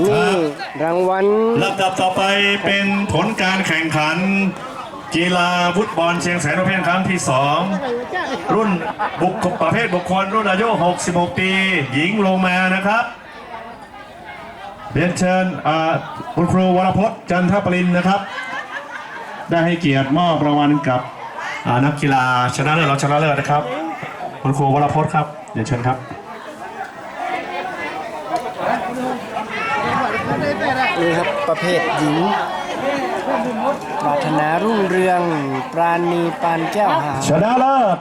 นี่รางวัลลำดับต่อไปเป็นผลการแข่งขัน กีฬาฟุตบอลเชียงแสนประเภทครั้งที่ 2 รุ่นบุคคลประเภทบุคคลรุ่นอายุ 66 ปี หญิงลงมานะครับเรียนเชิญคุณครูวรพจน์จันทปรินนะครับ ได้ให้เกียรติมอบรางวัลกับนักกีฬาชนะเลิศเราชนะเลิศนะครับ คุณครูวรพจน์ครับเรียนเชิญครับ นี่ครับประเภทหญิงปรารถนารุ่งเรือง ปราณีปานแก้วหาชนะเลิศ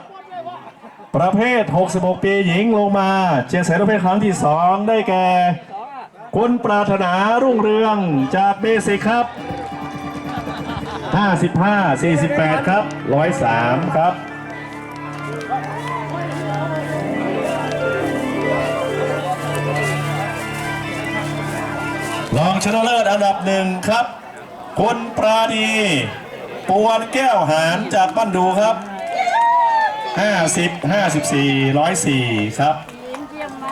ประเภท 66 ปีหญิงลงมาเชียงแสนประเภทครั้งที่ 2 ได้แก่ คุณปรารถนารุ่งเรืองจากเบสิกครับ 55 48 ครับ 103 ครับ ชนะเลิศอันดับหนึ่งครับ คุณปราณีปวนแก้วหารจากบ้านดูครับ 50 54 104 ครับ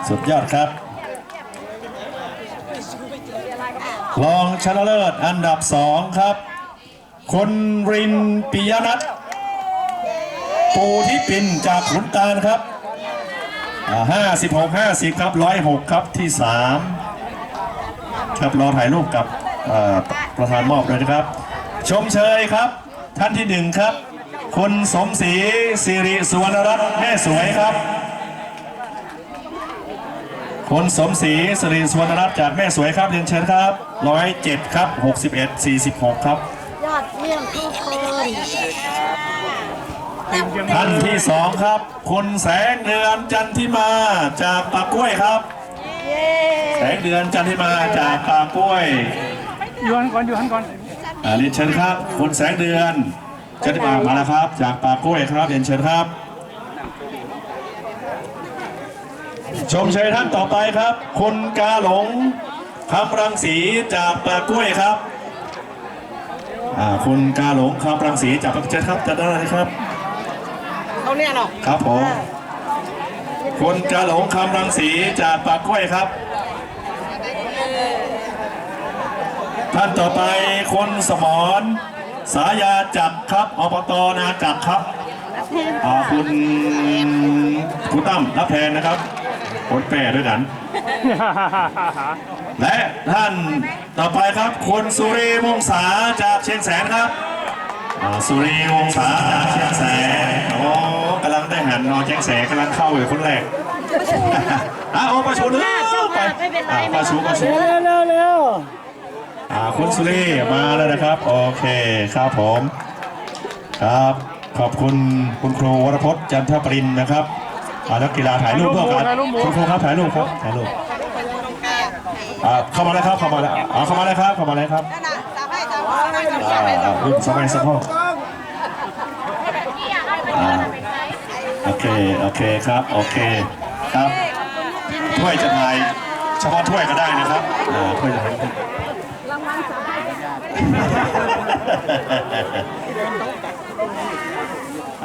สุดยอดครับรองชนะเลิศอันดับสองครับคนรินปิยนัทปูที่ปินจากขุนตาลครับอ่า56 50 ครับ 106 ครับที่ 3 ครับรอถ่ายรูปกับเอ่อประธานมอบเลยนะครับ ชมเชยครับ ท่านที่หนึ่งครับ คุณสมศรีสิริสุวรรณรัตน์แม่สวยครับคุณสมศรีสิริสุวรรณรัตน์จากแม่สวยครับเรียนเชิญครับร้อยเจ็ดครับหกสิบเอ็ดสี่สิบหกครับยอดเยี่ยมทุกคนท่านที่สองครับ คุณแสงเดือนจันทิมาจากปากกล้วยครับเย้ แสงเดือนจันทิมาจากปากกล้วยอยู่หันก่อนอยู่หันก่อนอ่าเรียนเชิญครับคุณแสงเดือนจันทิมามาแล้วครับ จากปากกล้วยครับเรียนเชิญครับ ชมเชยท่านต่อไปครับ คุณกาหลงคำรังสีจากปากกล้วยครับอ่าคุณกาหลงคำรังสีจากปากเชิญครับจะได้เลยครับเขาเนี่ยเนาะครับผมคุณกาหลงคำรังสีจากปากกล้วยครับ ท่านต่อไปคนสมรสายาจักรครับอบตนาจักรครับอ่าคุณคุณตั้มรับแทนนะครับคนแปรด้วยกัน และท่านต่อไปครับคุณสุรีวงศาจากเชียงแสนครับอ่าสุรีวงศาจากเชียงแสนโอ้กำลังได้หันนอนเชียงแสนกำลังเข้าอยู่คนแรก อะโอ้ประชุมเลยไปอะประชุมประชุมเร็วเร็วเร็วอ่าคุณสุรีมาแล้วนะครับ โอเคครับผม ครับ ขอบคุณคุณครูวรพจน์จันทปรินนะครับอ่านักกีฬาถ่ายรูปร่วมกันคุณครูครับถ่ายรูปครับถ่ายรูปอ่าเข้ามาแล้วครับเข้ามาแล้วอ่าเข้ามาแล้วครับเข้ามาแล้วครับนั่นน่ะสาวให้สาวให้สาวอ่าให้อ่ารุ่นสมัยสะโพกอ่าโอเค โอเคครับ โอเค ครับ ถ้วยจะถ่ายเฉพาะถ้วยก็ได้นะครับอ่าถ้วยจะถ่าย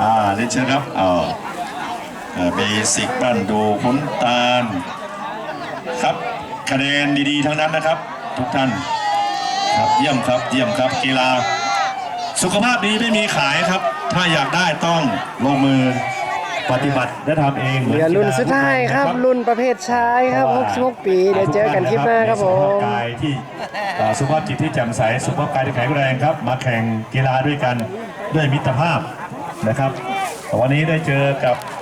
อ่าเรียนเชิญครับอ๋อเอ่อเบสิกบ้านดูขุนตาล ครับคะแนนดีๆทั้งนั้นนะครับ ทุกท่านครับเยี่ยมครับเยี่ยมครับกีฬา สุขภาพดีไม่มีขายครับ ถ้าอยากได้ต้องลงมือ ปฏิบัติและทำเองเหลือรุ่นสุดท้ายครับ รุ่นประเภทชายครับ66ปี เดี๋ยวเจอกันคลิปหน้าครับผสุขภาพมกายที่อ่าสุขภาพจิตที่แจ่มใสสุขภาพกายที่แข็งแรงครับ มาแข่งกีฬาด้วยกันด้วยมิตรภาพนะครับวันนี้ได้เจอกับ